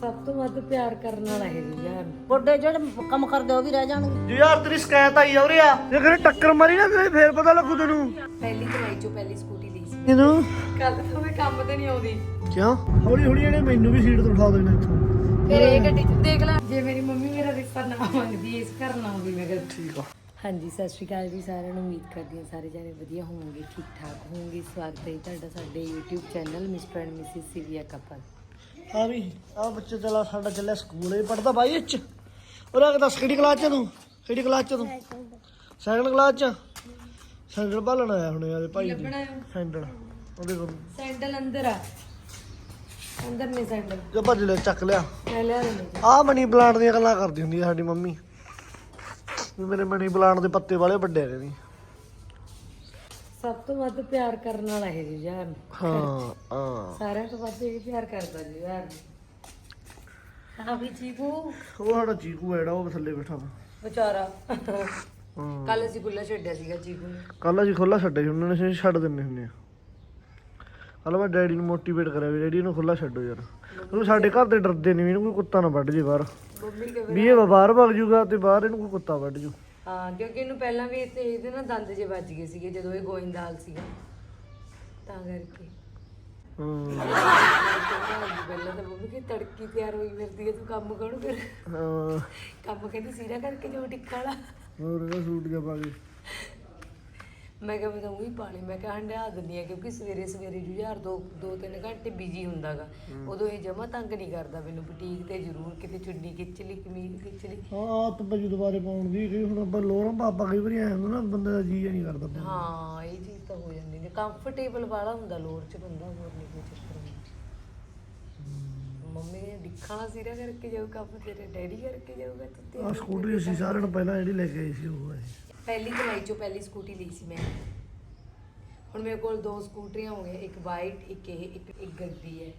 ਸਭ ਤੋਂ ਵੱਧ ਪਿਆਰ ਕਰਨ ਵਾਲਾ ਹੈ ਜੀ ਯਾਰ ਗੋਡੇ ਜਿਹੜੇ ਕੰਮ ਕਰਦੇ ਉਹ ਵੀ ਰਹਿ ਜਾਣਗੇ। ਜੀ ਯਾਰ ਤੇਰੀ ਸ਼ਿਕਾਇਤ ਆਈ ਆ ਉਰੇ ਆ। ਜੇ ਕਿਤੇ ਟੱਕਰ ਮਾਰੀ ਨਾ ਤੇਰੇ ਫੇਰ ਪਤਾ ਲੱਗੂ ਤੈਨੂੰ। ਪਹਿਲੀ ਕਮਾਈ ਚੋਂ ਪਹਿਲੀ ਸਕੂਟੀ ਲਈ ਸੀ। ਇਹਨੂੰ? ਕੱਲ ਤੋਂ ਮੈਂ ਕੰਮ ਤੇ ਨਹੀਂ ਆਉਂਦੀ। ਕਿਉਂ? ਹੌਲੀ ਹੌਲੀ ਇਹਨੇ ਮੈਨੂੰ ਵੀ ਸੀਟ ਤੋਂ ਉਠਾ ਦੇਣਾ ਇੱਥੋਂ। ਫਿਰ ਇਹ ਗੱਡੀ ਚ ਦੇਖ ਲੈ। ਜੇ ਮੇਰੀ ਮੰਮੀ ਮੇਰਾ ਰਿਸ਼ਤਾ ਨਾ ਮੰਗਦੀ ਇਸ ਘਰ ਨਾ ਆਉਂਦੀ ਮੈਂ ਕਿਹਾ ਠੀਕ ਆ। ਹਾਂਜੀ ਸਤਿ ਸ਼੍ਰੀ ਅਕਾਲ ਜੀ ਸਾਰਿਆਂ ਨੂੰ। ਉਮੀਦ ਕਰਦੀ ਹਾਂ ਸਾਰੇ ਜਾਣੇ ਵਧੀਆ ਹੋਵੋਗੇ ਠੀਕ ਠਾਕ ਹੋਵੋਗੇ। ਸਵਾਗਤ ਹੈ ਤੁਹਾਡਾ ਸਾਡੇ YouTube channel Mr and Mrs Sivia couple ਆ ਵੀ ਆ ਬੱਚਾ ਚਲਾ ਸਾਡਾ ਚੱਲਿਆ ਸਕੂਲ ਇਹ ਪੜਦਾ ਬਾਈ ਇੱਚ ਉਹ ਆ ਕੇ ਦੱਸ ਕਿਹੜੀ ਕਲਾਸ ਚ ਤੂੰ ਕਿਹੜੀ ਕਲਾਸ ਚ ਤੂੰ। ਸੈਕੰਡ ਕਲਾਸ ਚ। ਸੈਂਡਲ ਭਾਲਣ ਆਇਆ ਹੁਣ ਯਾਰ ਭਾਈ ਦੀ। ਸੈਂਡਲ ਉਹਦੇ ਕੋਲ ਸੈਂਡਲ ਅੰਦਰ ਆ। ਅੰਦਰ ਨੇ ਸੈਂਡਲ। ਜੋ ਭੱਜ ਲਿਆ ਚੱਕ ਲਿਆ। ਮੈਂ ਲਿਆ ਦਿੰਦੀ ਆ ਮਨੀ ਪਲਾਂਟ ਦੀਆਂ ਗੱਲਾਂ ਕਰਦੀ ਹੁੰਦੀ ਆ ਸਾਡੀ ਮੰਮੀ। ਵੀ ਮੇਰੇ ਮਨੀ ਪਲਾਂਟ ਦੇ ਪੱਤੇ ਵਾਲੇ ਵੱਡੇ ਨੇ ਨਹੀਂ ਸਭ ਤੋਂ ਵੱਧ ਪਿਆਰ ਕਰਨ ਵਾਲਾ ਹੈ ਜੀ ਯਾਰ ਹਾਂ ਹਾਂ ਸਾਰਿਆਂ ਤੋਂ ਵੱਧ ਇਹ ਪਿਆਰ ਕਰਦਾ ਜੀ ਯਾਰ ਹਾਂ ਵੀ ਚੀਕੂ। ਉਹ ਸਾਡਾ ਚੀਕੂ ਜਿਹੜਾ ਉਹ ਥੱਲੇ ਬੈਠਾ ਵਾ। ਵਿਚਾਰਾ। ਕੱਲ ਅਸੀਂ ਗੁੱਲਾ ਛੱਡਿਆ ਸੀਗਾ ਚੀਕੂ। ਨੂੰ ਕੱਲ ਅਸੀਂ ਖੁੱਲਾ ਛੱਡਿਆ ਸੀ ਉਹਨਾਂ ਨੇ ਅਸੀਂ ਛੱਡ ਦਿੰਨੇ ਹੁੰਦੇ ਆ। ਕੱਲ ਮੈਂ ਡੈਡੀ ਨੂੰ ਮੋਟੀਵੇਟ ਕਰਿਆ ਵੀ ਡੈਡੀ ਨੂੰ ਖੁੱਲਾ ਛੱਡੋ ਯਾਰ। ਕਿਉਂਕਿ ਸਾਡੇ ਘਰ ਦੇ ਡਰਦੇ ਨਹੀਂ ਵੀ ਇਹਨੂੰ ਕੋਈ ਕੁੱਤਾ ਨਾ ਵੱਢ ਜੇ ਬਾਹਰ। ਵੀ ਇਹ ਬਾਹਰ ਭੱਜ ਜੂਗਾ ਤੇ ਬਾਹਰ ਇਹਨੂੰ ਕੋਈ ਕੁੱਤਾ ਵੱਢ ਜੂ। ਹਾਂ ਕਿਉਂਕਿ ਇਹਨੂੰ ਪਹਿਲਾਂ ਵੀ ਤੇ ਇਹਦੇ ਨਾਲ ਦੰਦ ਜੇ ਵੱਜ ਗਏ ਸੀਗੇ ਜਦੋਂ ਇਹ ਗੋਇੰਦਾਲ ਸੀਗਾ। ਤਾਂ ਕਰਕੇ। ਹਾਂ ਪਹਿਲਾਂ ਤਾਂ ਮੰਮੀ ਕਿ ਤੜਕੀ ਤਿਆਰ ਹੋਈ ਫਿਰਦੀ ਹੈ ਤੂੰ ਕੰਮ ਕਰੋ? ਫਿਰ ਹਾਂ। ਕੰਮ ਕਹਿੰਦੀ ਸੀਰਾ ਕਰਕੇ ਜੋ ਟਿੱਕਾ ਵਾਲਾ। ਹੋਰ ਇਹਦਾ ਸੂਟ ਪਾ ਕੇ ਮੈਂ ਕਿਹਾ ਮੈਂ ਤਾਂ ਉਹੀ ਪਾਣੀ ਮੈਂ ਕਿਹਾ ਹੰਡਿਆ ਦਿੰਦੀ ਆ ਕਿਉਂਕਿ ਸਵੇਰੇ ਸਵੇਰੇ ਜੁਝਾਰ ਦੋ ਦੋ ਤਿੰਨ ਘੰਟੇ ਬਿਜ਼ੀ ਹੁੰਦਾਗਾ। ਉਦੋਂ ਇਹ ਜਮਾ ਤੰਗ ਨਹੀਂ ਕਰਦਾ ਮੈਨੂੰ ਬੁਟੀਕ ਤੇ ਜ਼ਰੂਰ ਕਿਤੇ ਚੁੰਨੀ ਖਿੱਚ ਲਈ ਕਮੀਜ਼ ਖਿੱਚ ਲਈ। ਹਾਂ ਆਤ ਪਈ ਦੁਬਾਰੇ ਪਾਉਣ ਦੀ ਕਿ ਹੁਣ ਆਪਾਂ ਲੋਰਾਂ ਪਾਪਾ ਕਈ ਵਾਰੀ ਆਇਆ ਹੁੰਦਾ ਨਾ ਬੰਦੇ ਦਾ ਜੀ ਨਹੀਂ ਕਰਦਾ ਪਾਉਣ। ਨੂੰ। ਹਾਂ ਇਹ ਚੀਜ਼ ਤਾਂ ਹੋ ਜਾਂਦੀ ਨੇ ਕੰਫਰਟੇਬਲ ਵਾਲਾ ਹੁੰਦਾ ਲੋਰ ਚ ਬੰਦਾ ਹੋਰ ਨਹੀਂ ਕੋਈ ਚੱਕਰ ਹੁੰਦਾ ਮੰਮੀ ਨੇ ਦਿਖਾਣਾ ਸਿਰਾ ਕਰਕੇ ਜਾਊ ਕੰਮ ਤੇਰੇ ਡੈਡੀ ਕਰਕੇ ਜਾਊਗਾ ਤੂੰ ਆਹ ਸਕੂਟਰੀ ਅਸੀਂ ਸਾਰਿਆਂ ਨੂੰ ਪਹਿਲਾਂ ਜਿਹੜੀ ਲੈ ਕੇ ਆਈ ਸੀ ਉਹ ਹੈ ਪਹਿਲੀ ਕਮਾਈ ਚੋਂ ਪਹਿਲੀ ਸਕੂਟੀ ਲਈ ਸੀ ਮੈਂ। ਹੁਣ ਮੇਰੇ ਕੋਲ ਦੋ ਸਕੂਟਰੀਆਂ ਹੋ ਗਈਆਂ ਇੱਕ ਵਾਈਟ ਇੱਕ ਇਹ ਇੱਕ ਇੱਕ ਗੱਡੀ ਹੈ।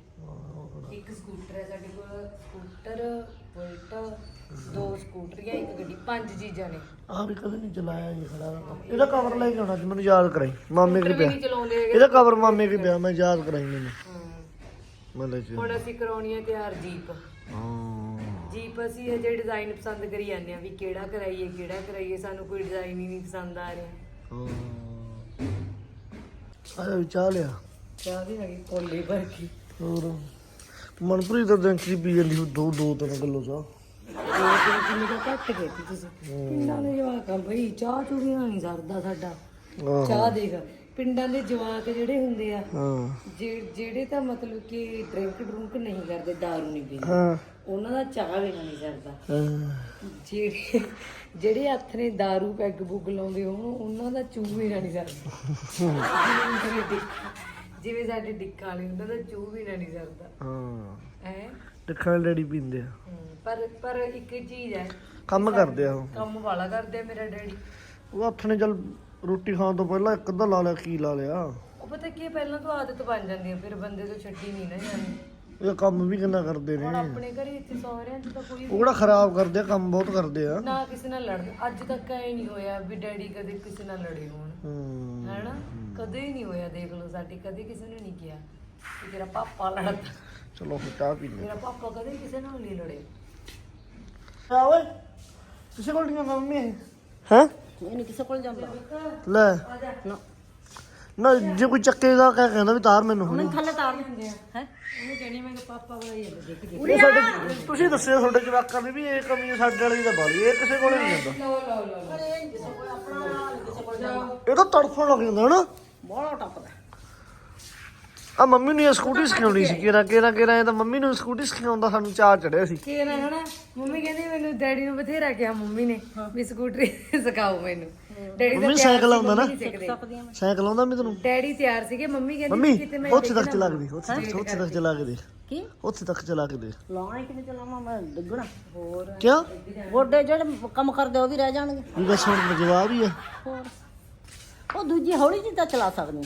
ਇੱਕ ਸਕੂਟਰ ਹੈ ਸਾਡੇ ਕੋਲ ਸਕੂਟਰ ਬੁਲਟ ਦੋ ਸਕੂਟਰੀਆਂ ਇੱਕ ਗੱਡੀ ਪੰਜ ਚੀਜ਼ਾਂ ਨੇ। ਆਹ ਵੀ ਕਦੇ ਨਹੀਂ ਚਲਾਇਆ ਜੀ ਖੜਾ। ਇਹਦਾ ਕਵਰ ਲੈ ਕੇ ਆਉਣਾ ਜੀ ਮੈਨੂੰ ਯਾਦ ਕਰਾਈ। ਮਾਮੇ ਕੇ ਪਿਆ। ਇਹਦਾ ਕਵਰ ਮਾਮੇ ਕੇ ਪਿਆ ਮੈਂ ਯਾਦ ਕਰਾਈ ਮੈਨੂੰ। ਮੈਂ ਲੈ ਕੇ ਹੁਣ ਅਸੀਂ ਕਰਾਉਣੀ ਹੈ ਤਿਆਰ ਜੀਪ। ਹਾਂ। ਜੀਪ ਅਸੀਂ ਅਜੇ ਡਿਜ਼ਾਈਨ ਪਸੰਦ ਕਰੀ ਜਾਂਦੇ ਆ ਵੀ ਕਿਹੜਾ ਕਰਾਈਏ ਕਿਹੜਾ ਕਰਾਈਏ ਸਾਨੂੰ ਕੋਈ ਡਿਜ਼ਾਈਨ ਹੀ ਨਹੀਂ ਪਸੰਦ ਆ ਰਿਹਾ। ਆਇਆ ਵੀ ਚਾਹ ਲਿਆ। ਚਾਹ ਵੀ ਹੈਗੀ ਕੋਲੀ ਭਰ ਕੇ ਹੋਰ? ਮਨਪ੍ਰੀਤ ਦਾ ਦਿਨ ਕੀ ਪੀ ਜਾਂਦੀ ਦੋ ਦੋ ਤਿੰਨ ਕਿਲੋ ਚਾਹ। ਕਿੰਨੀ ਦਾ ਘੱਟ ਗਏ ਸੀ ਤੁਸੀਂ ਪਿੰਡਾਂ ਦੇ ਜਵਾਕ ਬਈ ਚਾਹ ਚੁਗੀਆਂ ਨਹੀਂ ਸਰਦਾ ਸਾਡਾ। ਆਹ। ਚਾਹ ਦੇਖ ਪਿੰਡਾਂ ਦੇ ਜਵਾਕ ਜਿਹੜੇ ਹੁੰਦੇ ਆ ਹਾਂ ਜੇ- ਜਿਹੜੇ ਤਾਂ ਮਤਲਬ ਕਿ ਡਰਿੰਕ ਡਰੁੰਕ ਨਹੀਂ ਕਰਦੇ दारू ਨਹੀਂ ਪੀਂਦੇ ਹਾਂ ਉਹਨਾਂ ਦਾ ਚਾਹ ਵੀ ਨਹੀਂ ਸਰਦਾ ਹਾਂ। ਜਿਹੜੇ ਜਿਹੜੇ ਹੱਥ ਨੇ दारू ਪੈਗ ਬੁੱਗ ਲਾਉਂਦੇ ਹੋਣ ਉਹਨਾਂ ਦਾ ਚੂਹ ਵੀ ਨਹੀਂ ਸਰਦਾ ਜਿਵੇਂ ਡਿੱਕਾ- ਜਿਵੇਂ ਸਾਡੇ ਡਿੱਕਾ ਵਾਲੇ ਉਹਨਾਂ ਦਾ ਚੂਹ ਵੀ ਨਹੀਂ ਸਰਦਾ ਹਾਂ ਹੈ ਟਿੱਖਾਂ ਡੈਡੀ ਪੀਂਦੇ ਆ ਪਰ ਪਰ ਇੱਕ ਚੀਜ਼ ਹੈ ਕੰਮ ਕਰਦੇ ਆ ਉਹ ਕੰਮ ਵਾਲਾ ਕਰਦੇ ਆ ਮੇਰਾ ਡੈਡੀ ਉਹ ਹੱਥ ਨੇ ਚੱਲ ਰੋਟੀ ਖਾਣ ਤੋਂ ਪਹਿਲਾਂ ਇੱਕ ਅੱਧਾ ਲਾ ਲਿਆ ਕੀ ਲਾ ਲਿਆ? ਉਹ ਪਤਾ ਕੀ ਹੈ, ਪਹਿਲਾਂ ਤੋਂ ਆਦਤ ਬਣ ਜਾਂਦੀ ਹੈ ਫਿਰ ਬੰਦੇ ਤੋਂ ਛੱਡੀ ਨਹੀਂ ਨਾ ਜਾਂਦੀ। ਇਹ ਕੰਮ ਵੀ ਕਿੰਨਾ ਕਰਦੇ ਨੇ। ਹੁਣ ਆਪਣੇ ਘਰੇ ਇੱਥੇ ਸਹੁਰਿਆਂ 'ਚ ਤਾਂ ਕੋਈ ਉਹ ਕਿਹੜਾ ਖਰਾਬ ਕਰਦੇ ਆ ਕੰਮ ਬਹੁਤ ਕਰਦੇ ਆ। ਨਾ ਕਿਸੇ ਨਾਲ ਲੜਦੇ ਅੱਜ ਤੱਕ ਐ ਨਹੀਂ ਹੋਇਆ ਵੀ ਡੈਡੀ ਕਦੇ ਕਿਸੇ ਨਾਲ ਲੜੇ ਹੋਣ। ਹੂੰ। ਹੈਨਾ? ਕਦੇ ਹੀ ਨਹੀਂ ਹੋਇਆ ਦੇਖ ਲਓ ਸਾਡੇ ਕਦੇ ਕਿਸੇ ਨੇ ਨਹੀਂ ਕਿਹਾ ਕਿ ਤੇਰਾ ਪਾਪਾ ਲੜਦਾ। ਚਲੋ ਫਿਰ ਚਾਹ ਪੀ ਲੈ ਮੇਰਾ ਪਾਪਾ ਕਦੇ ਕਿਸੇ ਨਾਲ ਨਹੀਂ ਲੜੇ। ਆ ਓਏ ਕਿਸੇ ਕੋਲ ਨਹੀਂ ਮੰਮੀ। ਹੈ? ਇਹ ਨਹੀਂ ਕਿਸੇ ਕੋਲ ਜਾਂਦਾ ਲੈ। ਨਾ। ਨਾ ਜੇ ਕੋਈ ਚੱਕੇਗਾ ਕਹਿ ਕਹਿੰਦਾ ਵੀ ਤਾਰ ਮੈਨੂੰ ਹੁਣੇ ਥੱਲੇ ਤਾਰ ਦਿੰਦੇ ਆ ਹੈ? ਉਹਨੂੰ ਕਹਿੰਦੀ ਮੈਂ ਕਿ ਪਾਪਾ ਵਾਲਾ ਹੀ ਹੈ ਦੇਖ ਕੇ ਇਹ ਸਾਡੇ ਤੁਸੀਂ ਦੱਸਿਓ ਤੁਹਾਡੇ ਜਵਾਕਾਂ ਦੀ ਵੀ ਇਹ ਕਮੀ ਸਾਡੇ ਵਾਲੀ ਦੀ ਤਾਂ ਬਾਲੀ ਇਹ ਕਿਸੇ ਕੋਲ ਨਹੀਂ ਜਾਂਦਾ। ਲਓ ਲਓ ਲਓ ਇਹ ਤਾਂ ਤੜਫਣ ਲੱਗ ਜਾਂਦਾ ਹਨਾ? ਬੜਾ ਟੱਪਦਾ ਆ ਮੰਮੀ ਨੂੰ ਇਹ ਸਕੂਟੀ ਸਿਖਾਉਣੀ ਸੀ? ਕਿਰਾ ਕਿਰਾ ਕਿਰਾ ਇਹ ਤਾਂ ਮੰਮੀ ਨੂੰ ਸਕੂਟੀ ਸਿਖਾਉਂਦਾ ਸਾਨੂੰ ਚਾਹ ਚੜਿਆ ਸੀ। ਕੀ ਨਾ ਹਨਾ? ਮੰਮੀ ਕਹਿੰਦੀ ਮੈਨੂੰ ਡੈਡੀ ਨੂੰ ਬਥੇਰਾ ਕਿਹਾ ਮੰਮੀ ਨੇ ਵੀ ਸਕੂਟਰੀ ਸਿਖਾਓ ਮੈਨੂੰ। ਡੈਡੀ ਮੰਮੀ ਸਾਈਕਲ ਆਉਂਦਾ ਨਾ। ਸਾਈਕਲ ਆਉਂਦਾ ਮੈਂ ਤੈਨੂੰ? ਡੈਡੀ ਤਿਆਰ ਸੀਗੇ ਮੰਮੀ ਕਹਿੰਦੀ ਮੰਮੀ ਕਿਤੇ ਮੈਂ ਉੱਥੇ ਤੱਕ ਚਲਾ ਕੇ ਦੇ ਉੱਥੇ ਤੱਕ ਉੱਥੇ ਤੱਕ ਚਲਾ ਕੇ ਦੇ। ਕੀ? ਉੱਥੇ ਤੱਕ ਚਲਾ ਕੇ ਦੇ। ਲਾਉਣਾ ਕਿਵੇਂ ਚਲਾਵਾਂ ਮੈਂ ਡਿੱਗਣਾ। ਹੋਰ। ਕਿਉਂ? ਗੋਡੇ ਜਿਹੜੇ ਕੰਮ ਕਰਦੇ ਉਹ ਵੀ ਰਹਿ ਜਾਣਗੇ। ਵੀ ਬਸ ਹੁਣ ਜਵਾਬ ਹੀ ਆ। ਹੋਰ। ਉਹ ਦੂਜੀ ਹੌਲੀ ਜਿਹੀ ਤਾਂ ਚਲਾ ਸਕਦੀ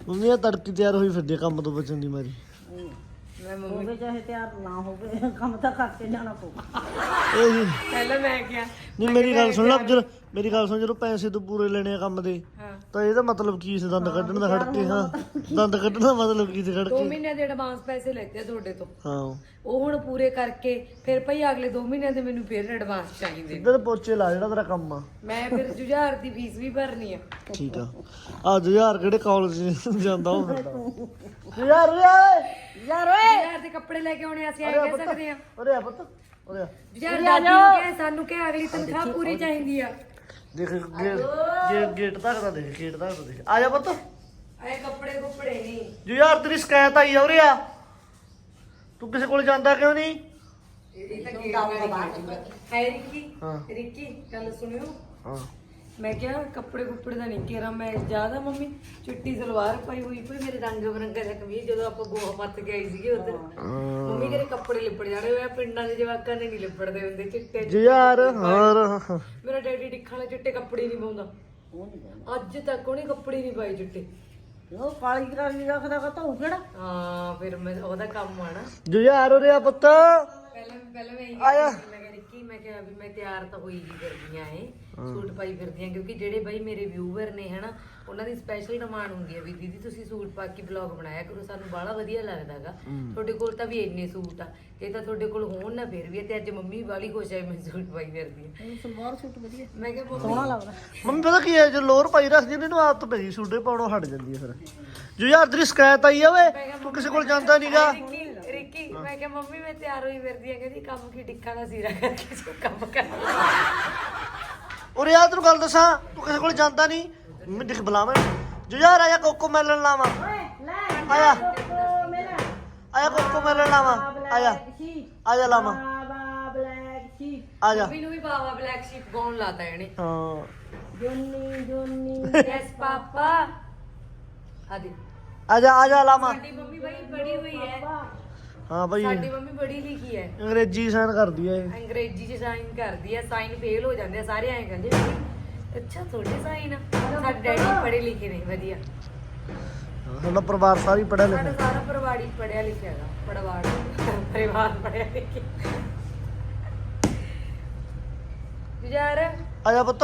ਮੰਮੀ ਆ ਤੜਕੀ ਤਿਆਰ ਹੋਈ ਫਿਰਦੀ ਆ ਕੰਮ ਤੋਂ ਬਚਣ ਦੀ ਮਾਰੀ। ਮੈਂ ਮੰਮੀ ਹੋਵੇ ਚਾਹੇ ਤਿਆਰ ਨਾ ਹੋਵੇ ਕੰਮ ਤਾਂ ਕਰਕੇ ਜਾਣਾ ਪਊ। ਇਹ। ਪਹਿਲਾਂ ਮੈਂ ਕਿਹਾ ਨਹੀਂ ਮੇਰੀ ਗੱਲ ਸੁਣ ਲੈ ਜਦੋਂ ਮੇਰੀ ਗੱਲ ਸੁਣ ਜਦੋਂ ਪੈਸੇ ਤੂੰ ਪੂਰੇ ਲੈਣੇ ਆ ਕੰਮ ਦੇ ਤਾਂ ਇਹਦਾ ਮਤਲਬ ਕੀ ਸੀ? ਦੰਦ ਕੱਢਣ ਦਾ ਖੜ ਕੇ ਹਾਂ। ਦੰਦ ਕੱਢਣ ਦਾ ਮਤਲਬ ਕੀ ਸੀ ਖੜ ਦੋ ਕੇ ਮਹੀਨਿਆਂ ਦੇ ਐਡਵਾਂਸ ਪੈਸੇ ਲੈਤੇ ਆ ਤੁਹਾਡੇ ਤੋਂ। ਹਾਂ। ਉਹ ਹੁਣ ਪੂਰੇ ਕਰਕੇ ਫਿਰ ਭਈ ਅਗਲੇ 2 ਮਹੀਨਿਆਂ ਦੇ ਮੈਨੂੰ ਫਿਰ ਐਡਵਾਂਸ ਚਾਹੀਦੇ। ਇੱਧਰ ਪੋਚੇ ਲਾ ਜਿਹੜਾ ਤੇਰਾ ਕੰਮ ਆ। ਮੈਂ ਫਿਰ ਜੁਝਾਰ ਦੀ ਫੀਸ ਵੀ ਭਰਨੀ ਆ। ਠੀਕ ਆ। ਆ ਜੁਝਾਰ ਕਿਹੜੇ ਕਾਲਜ ਜਾਂਦਾ ਉਹ ਫਿਰਦਾ ਜੁਝਾਰ ਓਏ! ਯਾਰ ਓਏ! ਜੁਝਾਰ ਦੇ ਕੱਪੜੇ ਲੈ ਕੇ ਆਉਣੇ ਅਸੀਂ ਐ ਕਹਿ ਸਕਦੇ ਆ। ਉਰੇ ਆ ਪੁੱਤ ਉਰੇ ਆ। ਜੁਝਾਰ ਦਾਦੀ ਨੂੰ ਕਿਹਾ ਸਾਨੂੰ ਕਿਹਾ ਅਗਲੀ ਤਨਖਾਹ ਪੂਰੀ ਚਾਹੀਦੀ ਆ। ਦੇਖ ਗੇਟ ਗੇਟ- ਗੇਟ ਤੱਕ ਦਾ ਦੇਖ ਗੇਟ ਤੱਕ ਦਾ ਦੇਖ। ਆ ਜਾ ਪੁੱਤ। ਐ ਕੱਪੜੇ ਕੁੱਪੜੇ ਨਹੀਂ ਜੁਝਾਰ ਤੇਰੀ ਸ਼ਿਕਾਇਤ ਆਈ ਆ ਉਰੇ ਆ। ਤੂੰ ਕਿਸੇ ਕੋਲ ਜਾਂਦਾ ਕਿਉਂ ਨਹੀਂ ਇਹ ਤਾਂ ਗੇਟ ਵਾਲੀ ਹੈ ਰਿੱਕੀ? ਹਾਂ। ਰਿੱਕੀ ਗੱਲ ਸੁਣਿਓ। ਹਾਂ। ਮੈਂ ਕਿਹਾ ਕੱਪੜੇ ਕੁੱਪੜੇ ਦਾ ਨਹੀਂ ਕਿਹਾ ਮੈਂ ਜ਼ਿਆਦਾ ਮੰਮੀ ਚਿੱਟੀ ਸਲਵਾਰ ਪਾਈ ਹੋਈ ਪਈ ਮੇਰੇ ਰੰਗ ਬਰੰਗਾ ਜਿਹਾ ਕਮੀਜ਼ ਜਦੋਂ ਆਪਾਂ ਗੋਹਾ ਪੱਤ ਕੇ ਆਈ ਸੀਗੇ ਉਧਰ। ਮੰਮੀ ਕਹਿੰਦੇ ਕੱਪੜੇ ਲਿਪੜ ਜਾਣੇ ਹੋਏ ਆ ਪਿੰਡਾਂ ਦੇ ਜਵਾਕਾਂ ਨੇ ਨਹੀਂ ਲਿਪੜਦੇ ਹੁੰਦੇ ਚਿੱਟੇ ਜੁਝਾਰ ਹੋਰ। ਮੇਰਾ ਡੈਡੀ ਡਿੱਖਾਂ ਵਾਲੇ ਚਿੱਟੇ ਕੱਪੜੇ ਨਹੀਂ ਪਾਉਂਦਾ। ਅੱਜ ਤੱਕ ਉਹਨੇ ਕੱਪੜੇ ਨਹੀਂ ਪਾਏ ਚਿੱਟੇ। ਉਹ ਕਾਲੀ ਕਰਾਲੀ ਰੱਖਦਾ ਕਾ ਤੂੰ ਕਿਹੜਾ? ਹਾਂ ਫਿਰ ਮੈਂ ਉਹਦਾ ਕੰਮ ਆਣਾ ਜੁਝਾਰ ਉਰੇ ਆ ਪੁੱਤ। ਪਹਿਲਾਂ ਪਹਿਲਾਂ ਮੈਂ ਇਹ ਆਇਆ। ਮੈਂ ਕਿਹਾ ਰਿੱਕੀ ਮੈਂ ਕਿਹਾ ਵੀ ਮੈਂ ਤਿਆਰ ਤਾਂ ਹੋਈ ਜੀ ਕਰਦੀਆਂ ਏ ਸੂਟ ਪਾਈ ਫਿਰਦੀਆਂ ਕਿਉਂਕਿ ਜਿਹੜੇ ਬਾਈ ਮੇਰੇ ਵਿਊਵਰ ਨੇ ਹਨਾ ਉਹਨਾਂ ਦੀ ਸਪੈਸ਼ਲ ਡਿਮਾਂਡ ਹੁੰਦੀ ਹੈ ਵੀ ਦੀਦੀ ਤੁਸੀਂ ਸੂਟ ਪਾ ਕੇ ਵਲੌਗ ਬਣਾਇਆ ਕਰੋ ਸਾਨੂੰ ਬਾਹਲਾ ਵਧੀਆ ਲੱਗਦਾਗਾ ਤੁਹਾਡੇ ਕੋਲ ਤਾਂ ਵੀ ਇੰਨੇ ਸੂਟ ਆ ਜੇ ਤਾਂ ਤੁਹਾਡੇ ਕੋਲ ਹੋਣ ਨਾ ਫਿਰ ਵੀ ਆ, ਤੇ ਅੱਜ ਮੰਮੀ ਵਾਲੀ ਖੁਸ਼ ਹੈ ਮੈਂ ਸੂਟ ਪਾਈ ਫਿਰਦੀ ਆ। ਸਲਵਾਰ ਸੂਟ ਵਧੀਆ। ਮੈਂ ਕਿਹਾ ਮੰਮੀ ਸੋਹਣਾ ਲੱਗਦਾ। ਮੰਮੀ ਪਤਾ ਕੀ ਹੈ ਜੇ ਲੋਰ ਪਾਈ ਰੱਖਦੀ ਨੇ ਇਹਨੂੰ ਆਦਤ ਪੈ ਗਈ ਸੂਡੇ ਪਾਉਣੋਂ ਹਟ ਜਾਂਦੀ ਹੈ ਫਿਰ। ਜੁਝਾਰ ਤੇਰੀ ਸ਼ਿਕਾਇਤ ਆਈ ਆ ਓਏ ਤੂੰ ਕਿਸੇ ਕੋਲ ਜਾਂਦਾ ਨਹੀਂਗਾ ਰਿੱਕੀ ਰਿੱਕੀ ਮੈਂ ਕਿਹਾ ਮੰਮੀ ਮੈਂ ਤਿਆਰ ਹੋਈ ਫਿਰਦੀ ਆ ਕਹਿੰਦੀ ਕੰਮ ਕੀ ਟਿੱਕਾ ਦਾ ਸੀਰਾ ਕਰਕੇ ਜੋ ਕੰਮ ਕਰ ਉਰੇ ਆ ਤੈਨੂੰ ਗੱਲ ਦੱਸਾਂ ਤੂੰ ਕਿਸੇ ਕੋਲ ਜਾਂਦਾ ਨਹੀਂ। ਮੈਂ ਦੇਖ ਬੁਲਾਵਾਂ। ਜੁਝਾਰ ਆਇਆ ਕੋਕੋ ਮੈਲਣ ਲਾਵਾਂ। ਆਇਆ। ਆਇਆ ਕੋਕੋ ਮੈਲਣ ਲਾਵਾਂ। ਆਇਆ। ਆਇਆ ਲਾਵਾਂ। ਆਜਾ ਮੰਮੀ ਨੂੰ ਵੀ ਬਾਵਾ ਬਲੈਕ ਸ਼ੀਪ ਗਾਉਣ ਲਾਤਾ ਇਹਨੇ? ਹਾਂ। Johnny Johnny. Yes papa. Aadi. ਆਜਾ ਆਜਾ ਲਾਵਾਂ। ਸਾਡੀ ਮੰਮੀ ਬੜੀ ਬੜੀ ਹੋਈ ਹੈ। ਹਾਂ ਭਾਈ। ਸਾਡੀ ਮੰਮੀ ਬੜੀ ਲਿਖੀ ਹੈ ਅੰਗਰੇਜ਼ੀ ਸਾਈਨ ਕਰਦੀ ਹੈ ਇਹ। ਅੰਗਰੇਜ਼ੀ ਚ ਸਾਈਨ ਕਰਦੀ ਹੈ ਸਾਈਨ ਫੇਲ ਹੋ ਜਾਂਦੇ ਆ ਸਾਰੇ ਐਂ ਕਹਿੰਦੇ ਵੀ, ਅੱਛਾ ਤੁਹਾਡੇ ਸਾਈਨ ਸਾਡੇ ਡੈਡੀ ਪੜ੍ਹੇ ਲਿਖੇ ਨੇ ਵਧੀਆ। ਹਾਂ, ਸਾਡਾ ਪਰਿਵਾਰ ਸਾਰੀ ਪੜਿਆ ਸਾਡਾ ਲਿਖਿਆ ਸਾਰਾ ਪਰਿਵਾਰ ਹੀ ਪੜਿਆ ਲਿਖਿਆ ਹੈਗਾ ਪੜਵਾੜ ਪਰਿਵਾਰ ਪੜਿਆ ਲਿਖਿਆ। ਯਾਰ ਆਜਾ ਪੁੱਤ।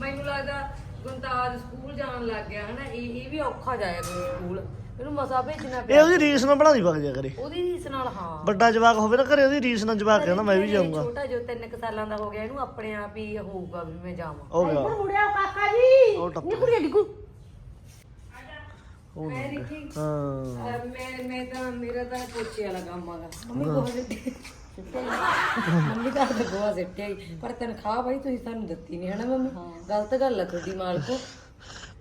ਮੈਨੂੰ ਲੱਗਦਾ ਗੁੰਤਾਜ ਸਕੂਲ ਜਾਣ ਲੱਗ ਗਿਆ ਹਨਾ ਇਹ ਇਹ ਵੀ ਔਖਾ ਜਾਇਆ ਕਰੂ ਸਕੂਲ। ਇਹਨੂੰ ਮਸਾ ਭੇਜਣਾ ਇਹ ਪਿਆ ਉਹਦੀ ਰੀਸ ਨਾਲ ਬਣਾਦੀ ਵਗ ਜਾ ਕਰੇ। ਉਹਦੀ ਰੀਸ ਨਾਲ ਹਾਂ। ਵੱਡਾ ਜਵਾਕ ਹੋਵੇ ਨਾ ਘਰੇ ਉਹਦੀ ਰੀਸ ਨਾਲ ਜਵਾਕ ਕਹਿੰਦਾ ਮੈਂ ਵੀ ਜਾਊਂਗਾ। ਛੋਟਾ ਜੋ 3 ਸਾਲਾਂ ਦਾ ਹੋ ਗਿਆ ਇਹਨੂੰ ਆਪਣੇ ਆਪ ਹੀ ਹੋਊਗਾ ਵੀ ਮੈਂ ਜਾਵਾਂ। ਹੋ ਗਿਆ। ਮੁੜਿਆ ਕਾਕਾ ਜੀ। ਉਹ ਟੱਪ ਨੀ ਕੁੜੀਆ ਡਿੱਗੂ। ਉਹ ਮੈਂ ਦੇਖੀ। ਹਾਂ। ਮੈਂ ਮੈਂ ਤਾਂ ਮੇਰਾ ਤਾਂ ਪੋਚੇ ਵਾਲਾ ਕੰਮ ਆਗਾ ਮੰਮੀ ਗੋਹਾ ਸਿੱਟੇ। ਮੰਮੀ ਤਾਂ ਤੇ ਗੋਹਾ ਸਿੱਟਿਆ ਹੀ। ਪਰ ਤਨਖਾਹ ਬਾਈ ਤੁਸੀਂ ਸਾਨੂੰ ਦਿੱਤੀ ਨਹੀਂ ਹਨਾ ਮੰਮੀ? ਗਲਤ ਗੱਲ ਆ ਤੁਹਾਡੀ ਮਾਲਕੋ।